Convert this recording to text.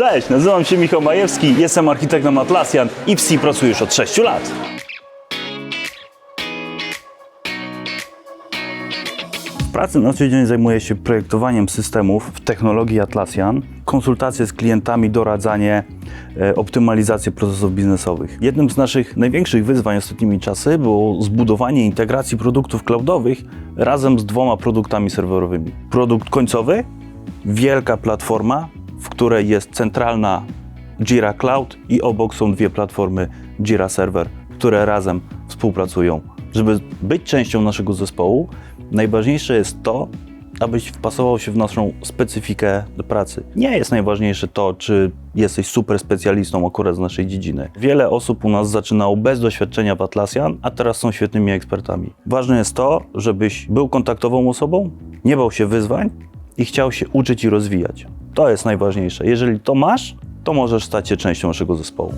Cześć, nazywam się Michał Majewski, jestem architektem Atlassian i C pracuję już od 6 lat. W pracy na co dzień zajmuję się projektowaniem systemów w technologii Atlassian, konsultacje z klientami, doradzanie, e, optymalizację procesów biznesowych. Jednym z naszych największych wyzwań ostatnimi czasy było zbudowanie integracji produktów cloudowych razem z dwoma produktami serwerowymi. Produkt końcowy, wielka platforma, w której jest centralna Jira Cloud i obok są dwie platformy Jira Server, które razem współpracują. Żeby być częścią naszego zespołu, najważniejsze jest to, abyś wpasował się w naszą specyfikę pracy. Nie jest najważniejsze to, czy jesteś super specjalistą akurat z naszej dziedziny. Wiele osób u nas zaczynało bez doświadczenia w Atlassian, a teraz są świetnymi ekspertami. Ważne jest to, żebyś był kontaktową osobą, nie bał się wyzwań i chciał się uczyć i rozwijać. To jest najważniejsze. Jeżeli to masz, to możesz stać się częścią naszego zespołu.